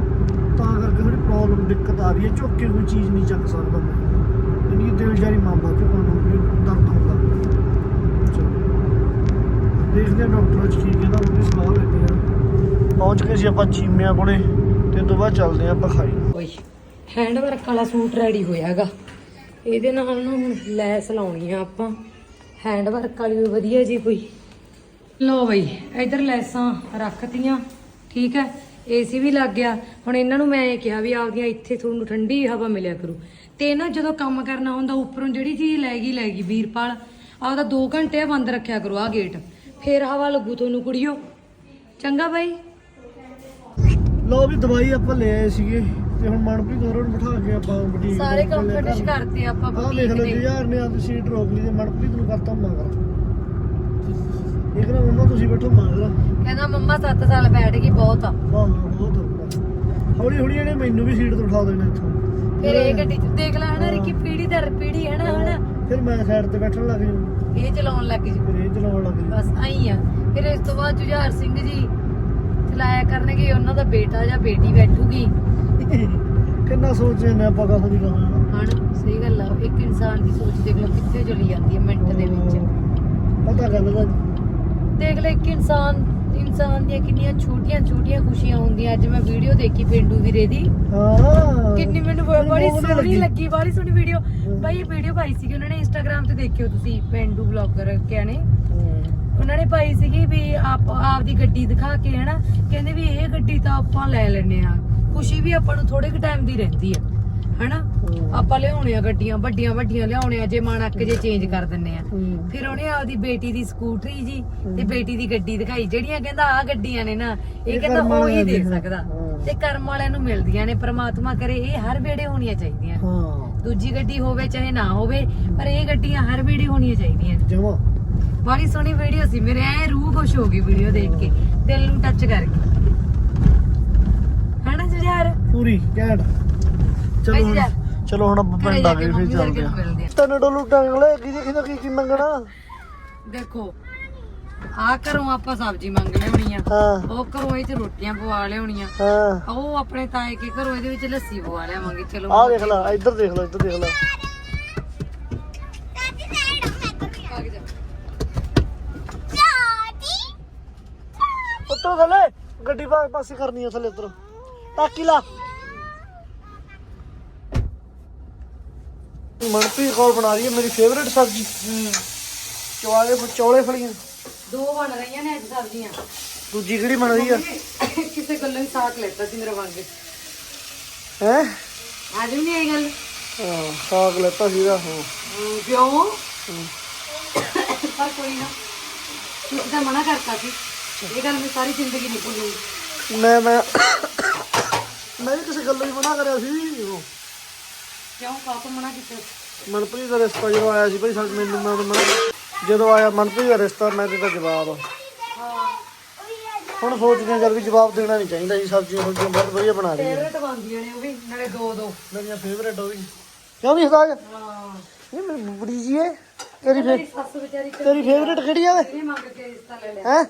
ਤਾਂ ਕਰਕੇ ਥੋੜੀ ਪ੍ਰੋਬਲਮ ਦਿੱਕਤ ਆ ਰਹੀ ਹੈ ਝੁੱਕ ਕੇ ਕੋਈ ਚੀਜ਼ ਨਹੀਂ ਚੱਕ ਸਕਦਾ ਮੈਂ। ਇੰਨੀ ਦਿਲ ਜਾਰੀ ਮਾਮਾ ਝੁਕਣ ਨੂੰ ਵੀ ਦਰਦ ਹੁੰਦਾ। ਚਲੋ। ਦੇਖਦੇ ਹਾਂ ਡਾਕਟਰ ਅੱਜ ਕੀ ਕਹਿੰਦਾ, ਉਹਦੀ ਸਲਾਹ ਲੈਂਦੇ ਆ ਪਹੁੰਚ ਕੇ ਸੀ ਆਪਾਂ ਚੀਮਿਆਂ ਕੋਲੇ, ਤੇ ਤੋਂ ਬਾਅਦ ਚੱਲਦੇ ਆ ਆਪਾਂ ਖਾਈ। ਓਏ। ਹੈਂਡ ਵਰਕ ਵਾਲਾ ਸੂਟ ਰੈਡੀ ਹੋਇਆਗਾ। ਇਹਦੇ ਨਾਲ ਨਾ ਹੁਣ ਲੈਸ ਲਾਉਣੀ ਆ ਆਪਾਂ। ਹੈਂਡ ਵਰਕ ਵਾਲੀ ਵੀ ਵਧੀਆ ਜੀ ਕੋਈ। ਲਓ ਬਈ, ਇਧਰ ਲੈਸਾਂ ਰੱਖਤੀਆਂ, ਠੀਕ ਹੈ? ਏਸੀ ਵੀ ਲੱਗ ਗਿਆ। ਹੁਣ ਇਹਨਾਂ ਨੂੰ ਮੈਂ ਇਹ ਕਿਹਾ ਵੀ ਆਪਦੀਆਂ ਇੱਥੇ ਤੁਹਾਨੂੰ ਠੰਡੀ ਹਵਾ ਮਿਲਿਆ ਕਰੂ। ਤੇ ਨਾ ਜਦੋਂ ਕੰਮ ਕਰਨਾ ਹੁੰਦਾ, ਉੱਪਰੋਂ ਜਿਹੜੀ ਚੀਜ਼ ਲੈ ਗਈ ਲੈ ਗਈ ਵੀਰਪਾਲ। ਆਪਦਾ 2 ਘੰਟੇ ਬੰਦ ਰੱਖਿਆ ਕਰੋ ਆ ਗੇਟ। ਫੇਰ ਹਵਾ ਲੱਗੂ ਤੁਹਾਨੂੰ ਕੁੜੀਓ। ਚੰਗਾ ਬਾਈ। ਲਓ ਵੀ ਦਵਾਈ ਆਪਾਂ ਲੈ ਆਏ ਸੀਗੇ। ਤੇ ਹੁਣ ਮਨਪ੍ਰੀਤ ਹੋਰਾਂ ਨੂੰ ਬਿਠਾ ਕੇ ਆਪਾਂ ਬੁਟੀਕ ਸਾਰੇ ਕੰਮ ਫਿਨਿਸ਼ ਕਰਤੇ ਆਪਾਂ ਆਹ ਦੇਖ ਬੁਟੀਕ ਲਓ ਦੇ। ਯਾਰ ਨੇ ਆਪ ਸੀਟ ਰੋਕ ਲਈ ਤੇ ਮਨਪ੍ਰੀਤ ਨੂੰ ਕਰਤਾ ਮਗਰ। ਇਹ ਕਹਿੰਦਾ ਮੰਮਾ ਤੁਸੀਂ ਬੈਠੋ ਮਗਰ। ਕਹਿੰਦਾ ਮੰਮਾ 7 ਸਾਲ ਬੈਠ ਗਈ ਬਹੁਤ ਆ। ਵਾਹ ਬਹੁਤ ਹੋ ਹੌਲੀ ਹੌਲੀ ਇਹਨੇ ਮੈਨੂੰ ਵੀ ਸੀਟ ਤੋਂ ਉਠਾ ਦੇਣਾ ਇੱਥੋਂ। ਫਿਰ ਇਹ ਗੱਡੀ ਚ ਦੇਖ ਲੈ ਹਨਾ ਰਿੱਕੀ ਪੀੜੀ ਦਰ ਪੀੜੀ ਹੈ ਨਾ ਹਨਾ। ਫਿਰ ਮੈਂ ਸਾਈਡ ਤੇ ਬੈਠਣ ਲੱਗ ਜੂ ਇਹ ਚਲਾਉਣ ਲੱਗ ਜੂ ਫਿਰ ਇਹ ਚਲਾਉਣ ਲੱਗ ਜੂ ਬਸ ਆਈ ਆ। ਫਿਰ ਇਸ ਤੋਂ ਬਾਅਦ ਜੁਝਾਰ ਸਿੰਘ ਜੀ ਚਲਾਇਆ ਕਰਨਗੇ ਉਹਨਾਂ ਦਾ ਬੇਟਾ ਜਾਂ ਬੇਟੀ ਬੈਠੂਗੀ। ਕਿੰਨਾ ਸੋਚਦੇ ਨੇ ਆਪਾਂ ਕਹਾਂ ਦੀ ਕਹਾਂ ਹਣ ਸਹੀ ਗੱਲ ਆ ਇੱਕ ਇਨਸਾਨ ਦੀ ਸੋਚ ਦੇਖ ਲਓ ਕਿੱਥੇ ਚਲੀ ਜਾਂਦੀ ਹੈ ਮਿੰਟ ਦੇ ਵਿੱਚ। ਪਤਾ ਗੱਲ ਦਾ ਦੇਖ ਲੈ ਇੱਕ ਇਨਸਾਨ ਇਨਸਾਨ ਦੀਆਂ ਕਿੰਨੀਆਂ ਛੋਟੀਆਂ ਛੋਟੀਆਂ ਖੁਸ਼ੀਆਂ ਹੁੰਦੀਆਂ। ਅੱਜ ਮੈਂ ਵੀਡੀਓ ਦੇਖੀ ਪਿੰਡੂ ਵੀਰੇ ਦੀ। ਹਾਂ। ਕਿੰਨੀ ਮੈਨੂੰ ਬੜੀ ਸੋਹਣੀ ਲੱਗੀ। ਬੜੀ ਸੋਹਣੀ ਵੀਡੀਓ। ਬਾਈ ਇਹ ਵੀਡੀਓ ਪਾਈ ਸੀਗੀ ਉਹਨਾਂ ਨੇ ਇੰਸਟਾਗ੍ਰam ਤੇ ਦੇਖਿਓ ਤੁਸੀਂ ਪਿੰਡੂ ਬਲੌਗਰ ਨੇ। ਉਹਨਾਂ ਨੇ ਪਾਈ ਸੀਗੀ ਵੀ ਆਪ ਆਪਦੀ ਗੱਡੀ ਦਿਖਾ ਕੇ ਹਨਾ। ਕਹਿੰਦੇ ਵੀ ਇਹ ਗੱਡੀ ਤਾਂ ਆਪਾਂ ਲੈ ਲੈਨੇ ਆ ਖੁਸ਼ੀ ਵੀ ਆਪਾਂ ਨੂੰ ਥੋੜੇ ਕੁ ਟਾਈਮ ਦੀ ਰਹਿੰਦੀ ਆ ਹਨਾ? ਆਪਾਂ ਲਿਆਉਣੇ ਆ ਗੱਡੀਆਂ ਵੱਡੀਆਂ ਵੱਡੀਆਂ ਲਿਆਉਣੇ ਆ ਜੇ ਮਨ ਅੱਕ ਜੇ ਚੇਂਜ ਕਰ ਦਿੰਨੇ ਆ। ਹੂੰ। ਫਿਰ ਉਹਨੇ ਆਪਦੀ ਬੇਟੀ ਦੀ ਸਕੂਟਰੀ ਜੀ ਤੇ ਬੇਟੀ ਦੀ ਗੱਡੀ ਦਿਖਾਈ। ਜਿਹੜੀਆਂ ਕਹਿੰਦਾ ਆ ਗੱਡੀਆਂ ਨੇ ਨਾ ਇਹ ਕਹਿੰਦਾ ਉਹੀ ਵਾਲਿਆਂ ਦੇ ਦੀਆਂ। ਸਕਦਾ। ਹਾਂ। ਤੇ ਕਰਮ ਵਾਲਿਆਂ ਨੂੰ ਮਿਲਦੀਆਂ ਨੇ ਪ੍ਰਮਾਤਮਾ ਕਰੇ ਇਹ ਹਰ ਵੇੜੇ ਹੋਣੀਆਂ ਚਾਹੀਦੀਆਂ। ਹਾਂ। ਦੂਜੀ ਗੱਡੀ ਹੋਵੇ ਚਾਹੇ ਨਾ ਹੋਵੇ ਪਰ ਇਹ ਗੱਡੀਆਂ ਹਰ ਵੇੜੇ ਹੋਣੀਆਂ ਚਾਹੀਦੀਆਂ ਜਮਾ। ਬੜੀ ਸੋਹਣੀ ਵੀਡੀਓ ਸੀ ਮੇਰੇ ਐ ਰੂਹ ਖੁਸ਼ ਹੋ ਗਈ ਵੀਡੀਓ ਦੇਖ ਕੇ ਦਿਲ ਨੂੰ ਟੱਚ ਕਰ ਗਈ ਪੂਰੀ ਘੈਂਟ। ਚਲੋ ਹੁਣ ਜੀ, ਚਲੋ ਹੁਣ ਆਪਾਂ ਘਰੇ ਪਿੰਡ ਜਾ ਆ ਕੇ ਗਏ ਫਿਰ ਮੰਮੀ ਵਰਗੇ ਚੱਲਦੇ ਨੂੰ ਆ ਮਿਲਦੇ ਆ। ਤੈਨੂੰ ਡੋਲੂ ਟੰਗ ਲੈ ਕੀ ਦੇਖੀ ਕੀ ਕੀ ਮੰਗਣਾ। ਦੇਖੋ ਆ ਘਰੋਂ ਆਪਾਂ ਸਬਜ਼ੀ ਮੰਗ ਲਿਆਉਣੀ ਆ। ਹਾਂ। ਉਹ ਘਰੋਂ ਇਹ ਚ ਰੋਟੀਆਂ ਪਵਾ ਲਿਆਉਣੀਆਂ। ਹਾਂ। ਉਹ ਆਪਣੇ ਤਾਏ ਕੇ ਘਰੋਂ ਇਹਦੇ ਵਿੱਚ ਲੱਸੀ ਪਵਾ ਲਿਆਵਾਂਗੇ। ਚਲੋ ਆਹ ਦੇਖ ਲੈ ਇੱਧਰ ਦੇਖ ਲੈ ਇੱਧਰ ਦੇਖ ਲੈ। ਭਾਗ ਜਾ। ਉੱਤੋਂ ਥੱਲੇ ਗੱਡੀ ਪਾ ਪਾਸੇ ਕਰਨੀ ਆ ਥੱਲੇ ਉੱਤਰ ਟਾਕੀ ਲਾ ਮਨਪ੍ਰੀਤ ਕੌਰ ਬਣਾ ਰਹੀ ਹੈ ਮੇਰੀ ਫੇਵਰੇਟ ਸਬਜ਼ੀ ਚੌਲੇ ਚੌਲੇ ਫਲੀਆਂ ਦੋ ਬਣ ਰਹੀਆਂ ਨੇ ਅੱਜ ਸਬਜ਼ੀਆਂ ਦੂਜੀ ਕਿਹੜੀ ਬਣ ਰਹੀ ਆ ਕਿਸੇ ਗੱਲੋਂ ਹੀ ਸਾਥ ਲੈਤਾ ਸੀ ਮੇਰਾ ਵਾਂਗ ਹੈ ਅੱਜ ਵੀ ਨਹੀਂ ਆਈ ਗੱਲ ਹਾਂ ਸਾਗ ਲੈਤਾ ਸੀਗਾ ਹਾਂ ਕਿਉਂ ਪਰ ਕੋਈ ਨਾ ਤੁਸੀਂ ਤਾਂ ਮਨਾ ਕਰਤਾ ਸੀ ਇਹ ਗੱਲ ਮੈਂ ਸਾਰੀ ਜ਼ਿੰਦਗੀ ਨਹੀਂ ਭੁੱਲੂਗੀ ਮੈਂ ਮੈਂ ਮੈਂ ਵੀ ਕਿਸੇ ਗੱਲੋਂ ਹੀ ਮਨਾ ਕਰਿਆ ਸੀ। ਉਹ ਕਿਉਂ? ਕਾਹਤੋਂ ਮਨਾ ਕੀਤਾ? ਮਨਪ੍ਰੀਤ ਦਾ ਰਿਸ਼ਤਾ ਜਦੋਂ ਆਇਆ ਸੀ ਭਾਈ ਸਾਡੇ ਮੈਨੂੰ ਮੈਂ ਮਨਾ ਜਦੋਂ ਆਇਆ ਮਨਪ੍ਰੀਤ ਦਾ ਰਿਸ਼ਤਾ ਮੈਂ ਦਿੱਤਾ ਜਵਾਬ। ਹੁਣ ਸੋਚਦੇ ਹਾਂ ਜਦ ਵੀ ਜਵਾਬ ਦੇਣਾ ਨਹੀਂ ਚਾਹੀਦਾ ਜੀ ਸਬਜ਼ੀਆਂ ਸੁਬਜ਼ੀਆਂ ਬਹੁਤ ਵਧੀਆ ਬਣਾ ਰਹੀ ਹੈ ਫੇਵਰੇਟ ਬਣਦੀਆਂ ਨੇ ਉਹ ਵੀ ਨਾਲੇ ਦੋ ਦੋ। ਮੇਰੀਆਂ ਫੇਵਰੇਟ ਉਹ ਵੀ। ਕਿਉਂ ਨਹੀਂ ਹਸਾਜ ਹਾਂ। ਇਹ ਮੇਰੀ ਬੁੜੀ ਜੀ ਹੈ। ਤੇਰੀ ਫੇ ਮੇਰੀ ਸੱਸ ਵਿਚਾਰੀ ਤੇਰੀ ਫੇਵਰੇਟ ਕਿਹੜੀ ਆ ਇਹ ਮੰਗ ਕੇ ਰਿਸ਼ਤਾ ਲੈ ਲਿਆ। ਹੈ?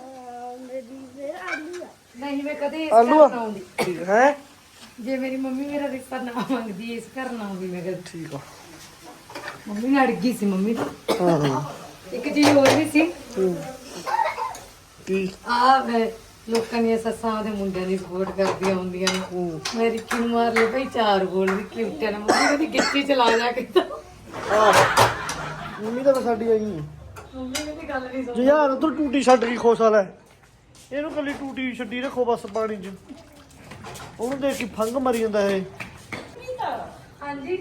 ਨਹੀਂ ਮੈਂ ਕਦੇ ਇਸ ਆਲੂ ਘਰ ਆ? ਨਾ ਆਉਂਦੀ। ਹੈ? ਜੇ ਮੇਰੀ ਮੰਮੀ ਮੇਰਾ ਰਿਸ਼ਤਾ ਨਾ ਮੰਗਦੀ ਇਸ ਘਰ ਨਾ ਆਉਂਦੀ ਮੈਂ ਕਦੇ ਠੀਕ ਆ। ਮੰਮੀ ਨਾਲ ਅੜ ਗਈ ਸੀ ਮੰਮੀ ਤਾਂ। ਹਾਂ ਹਾਂ ਇੱਕ ਚੀਜ਼ ਹੋਰ ਵੀ ਸੀ। ਕੀ? ਆ ਮੈਂ ਲੋਕਾਂ ਦੀਆਂ ਸੱਸਾਂ ਦੇ ਮੁੰਡਿਆਂ ਦੀ ਸਪੋਰਟ ਕਰਦੀਆਂ ਹੁੰਦੀਆਂ ਨੇ। ਹੂੰ। ਮੈਂ ਰਿੱਕੀ ਨੂੰ ਮਾਰ ਲਿਆ ਭਾਈ ਚਾਰ ਗੋਲ ਰਿੱਕੀ ਉੱਟਿਆ ਨਾ ਮੰਮੀ ਕਹਿੰਦੀ ਗਿੱਚੀ ਚਲਾ ਜਾ ਕੇ ਤਾਂ। ਮੰਮੀ ਤਾਂ ਸਾਡੀ ਆਈ ਮੰਮੀ ਕਹਿੰਦੀ ਗੱਲ ਨਹੀਂ ਸੁਣ ਜੇ ਯਾਰ ਤੂੰ ਟੂਟੀ ਛੱਡ ਗਈ ਖੋਸਾ ਲੈ। ਇਹਨੂੰ ਕੱਲੀ ਟੂਟੀ ਛੱਡੀ ਰੱਖੋ ਬਸ ਪਾਣੀ 'ਚ। ਉਹਨੂੰ ਦੇਖ ਕੇ ਫੰਗ ਮਰੀ ਜਾਂਦਾ ਇਹ। ਹਾਂਜੀ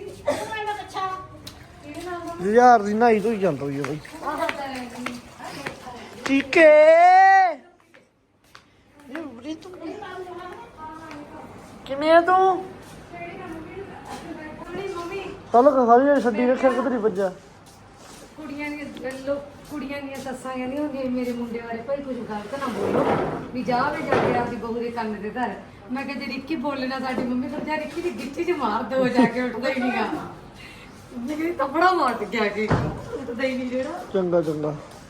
ਯਾਰ ਦੀ ਨਾਈ ਤੋਂ ਹੀ ਚੱਲ ਰਹੀ ਹੈ ਬਈ ਟੀਕੇ! ਇਹ ਬੜੀ ਤੂੰ ਕਿਵੇਂ ਆ ਤੂੰ? ਕੱਲ ਖਾਲੀ ਛੱਡੀ ਰੱਖਿਆ ਕਿਧਰ ਹੀ ਵੱਜਾ ਕੁੜੀਆਂ ਦੀਆਂ ਲੋਕ ਕੁੜੀਆਂ ਦੀਆਂ ਸੱਸਾਂ ਕਹਿੰਦੀਆਂ ਹੁੰਦੀਆਂ ਮੇਰੇ ਮੁੰਡੇ ਬਾਰੇ, ਭਾਈ ਕੁਝ ਗਲਤ ਨਾ ਬੋਲੋ। ਵੀ ਜਾ ਵੇ ਜਾ ਕੇ ਆਪਦੀ ਬਹੂ ਦੇ ਕੰਨ ਤੇ ਧਰ ਮੈਂ ਕਿਹਾ, ਜੇ ਰਿੱਕੀ ਬੋਲਣਾ ਸਾਡੀ ਮੰਮੀ ਫਿਰ ਜਾ ਰਿੱਕੀ ਦੀ ਗਿੱਚੀ 'ਚ ਮਾਰ ਦੋ ਜਾ ਕੇ, ਉੱਠਦਾ ਹੀ ਨਹੀਂਗਾ ਮੰਮੀ ਤਪੜਾ ਮਾਰ ਗਿਆ ਆ ਉੱਠਦਾ ਹੀ ਨਹੀਂ ਜਿਹੜਾ। ਚੰਗਾ ਚੰਗਾ।